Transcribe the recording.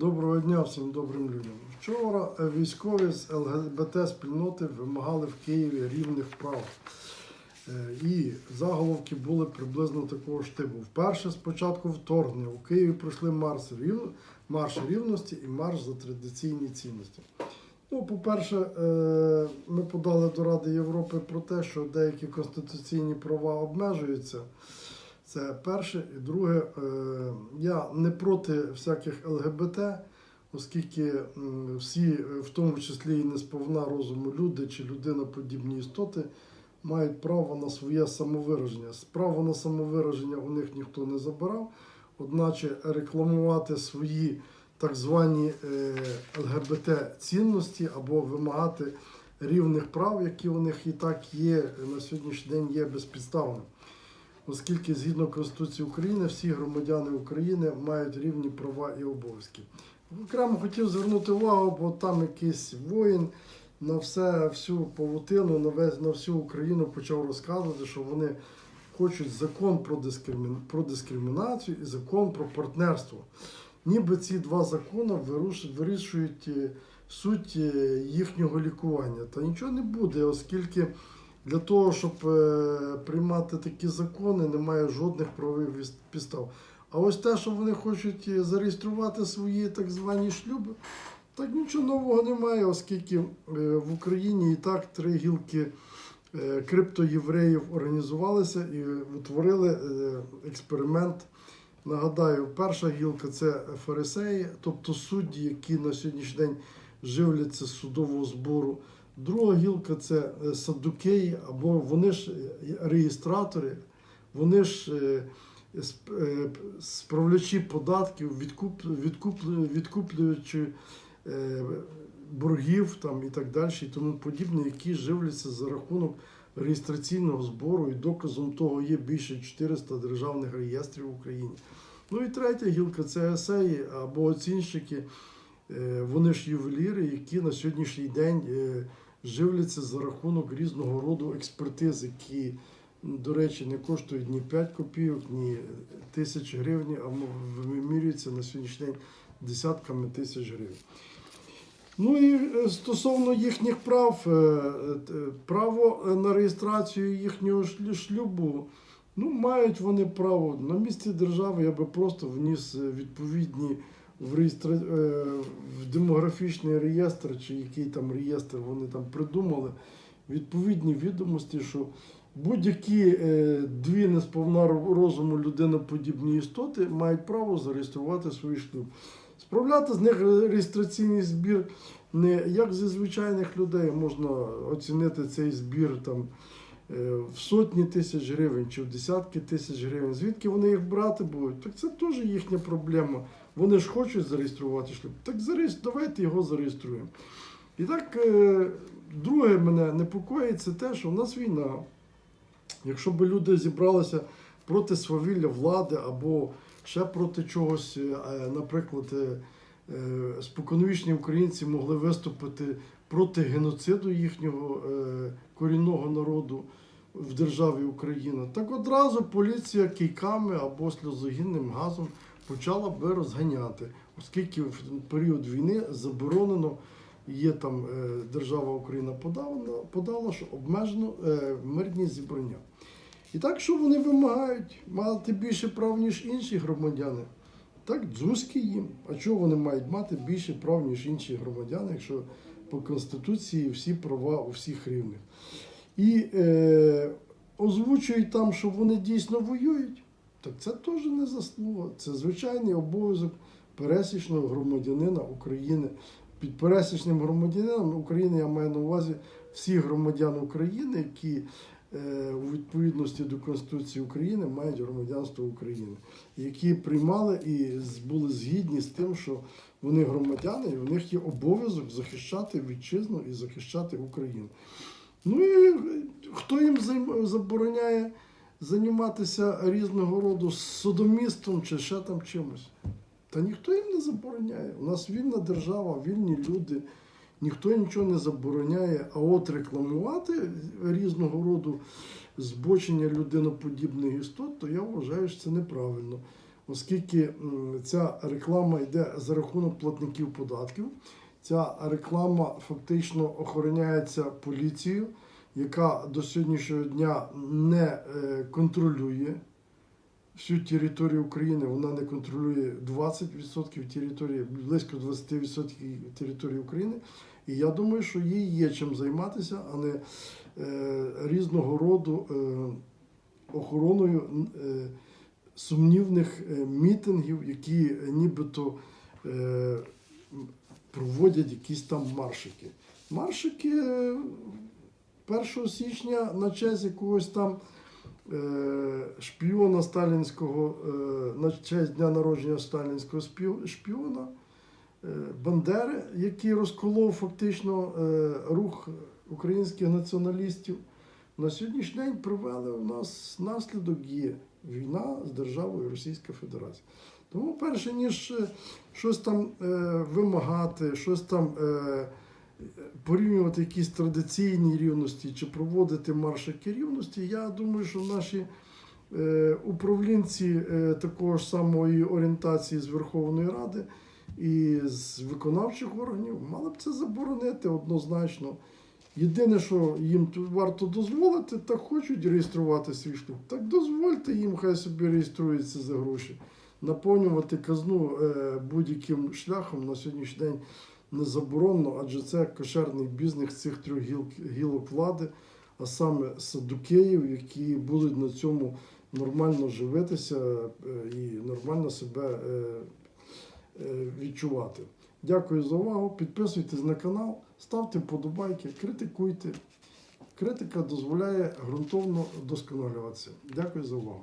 Доброго дня всім добрим людям. Вчора е, військові з ЛГБТ спільноти вимагали в Києві рівних прав. Е, І заголовки були приблизно такого ж типу. Вперше з початку вторгнення у Києві пройшли марш, рів... марш рівності і марш за традиційні цінності. Ну, по-перше, е, ми подали до Ради Європи про те, що деякі конституційні права обмежуються. Це перше. І друге, е, я не проти всяких ЛГБТ, оскільки всі, е, в тому числі і несповна розуму люди чи людиноподібні істоти, мають право на своє самовираження. Право на самовираження у них ніхто не забирав, одначе рекламувати свої так звані е, ЛГБТ цінності або вимагати рівних прав, які у них і так є на сьогоднішній день, є безпідставним оскільки згідно Конституції України всі громадяни України мають рівні права і обов'язки. Окремо хотів звернути увагу, бо там якийсь воїн на все, всю павутину, на весь на всю Україну почав розказувати, що вони хочуть закон про, дискримі... про дискримінацію і закон про партнерство. Ніби ці два закони вирішують е, суть е, їхнього лікування. Та нічого не буде, оскільки для того, щоб е, приймати такі закони, немає жодних правових підстав. А ось те, що вони хочуть е, зареєструвати свої так звані шлюби, так нічого нового немає, оскільки е, в Україні і так три гілки криптоєвреїв організувалися і утворили експеримент. Нагадаю, перша гілка це фарисеї, тобто судді, які на сьогоднішній день живляться з судового збору. Друга гілка це е, саддукеї, або вони ж е, реєстратори, вони ж е, сп- справлячі податків, відкуп, відкуп, відкуплюючи боргів там, і так далі, і тому подібне, які живляться за рахунок реєстраційного збору, і доказом того є більше 400 державних реєстрів в Україні. Ну і третя гілка це есеї або оцінщики. Вони ж ювеліри, які на сьогоднішній день живляться за рахунок різного роду експертиз, які, до речі, не коштують ні 5 копійок, ні тисяч гривень, а вимірюються на сьогоднішній день десятками тисяч гривень. Ну і е, стосовно їхніх прав, е, е, право на реєстрацію їхнього шлюбу, ну, мають вони право. На місці держави я би просто вніс відповідні в, реєстра... е, в демографічний реєстр, чи який там реєстр вони там придумали, відповідні відомості, що будь-які е, дві несповна розуму людиноподібні істоти мають право зареєструвати свій шлюб. Справляти з них реєстраційний збір не як зі звичайних людей можна оцінити цей збір там е, в сотні тисяч гривень чи в десятки тисяч гривень. Звідки вони їх брати будуть? Так це теж їхня проблема. Вони ж хочуть зареєструвати шлюб. Так зареєстр... давайте його зареєструємо. І так, е, друге мене непокоїть, це те, що в нас війна. Якщо б люди зібралися проти свавілля влади або ще проти чогось, е, наприклад, е, е, споконвічні українці могли виступити проти геноциду їхнього корінного народу в державі Україна, так одразу поліція кийками або сльозогінним газом почала би розганяти, оскільки в період війни заборонено. Є там е, держава Україна подала, подала, що обмежено е, мирні зібрання. І так, що вони вимагають мати більше прав, ніж інші громадяни? Так, дзузькі їм. А чого вони мають мати більше прав, ніж інші громадяни, якщо по Конституції всі права у всіх рівних? І е, озвучують там, що вони дійсно воюють. Так це теж не заслуга. Це звичайний обов'язок пересічного громадянина України. Під пересічним громадянином України я маю на увазі всіх громадян України, які е, у відповідності до Конституції України мають громадянство України, які приймали і були згідні з тим, що вони громадяни, і в них є обов'язок захищати вітчизну і захищати Україну. Ну і хто їм забороняє займатися різного роду содомістом чи ще там чимось? Та ніхто їм не забороняє. У нас вільна держава, вільні люди, ніхто нічого не забороняє. А от рекламувати різного роду збочення людиноподібних істот, то я вважаю, що це неправильно. оскільки ця реклама йде за рахунок платників податків. Ця реклама фактично охороняється поліцією, яка до сьогоднішнього дня не е, контролює всю територію України. Вона не контролює 20% території, близько 20% території України. І я думаю, що їй є чим займатися, а не е, різного роду е, охороною сумнівних мітингів, які нібито проводять якісь там маршики. Маршики 1 січня на честь якогось там е, шпіона сталінського, е, на честь дня народження сталінського шпіона е, Бандери, який розколов фактично рух українських націоналістів. На сьогоднішній день привели у нас наслідок є війна з державою Російська Федерація. Тому, перше, ніж щось там вимагати, щось там порівнювати якісь традиційні рівності чи проводити маршики рівності, я думаю, що наші е, управлінці е, такого ж самої орієнтації з Верховної Ради і з виконавчих органів мали б це заборонити однозначно. Єдине, що їм варто дозволити, так хочуть реєструвати свій шлюб. Так дозвольте їм, хай собі реєструються за гроші. Наповнювати казну е, будь-яким шляхом на сьогоднішній день не заборонено, адже це кошерний бізнес цих трьох гіл, гілок влади, а саме садукеїв, які будуть на цьому нормально живитися е, і нормально себе е, е, відчувати. Дякую за увагу. Підписуйтесь на канал, ставте вподобайки, критикуйте. Критика дозволяє ґрунтовно вдосконалюватися. Дякую за увагу.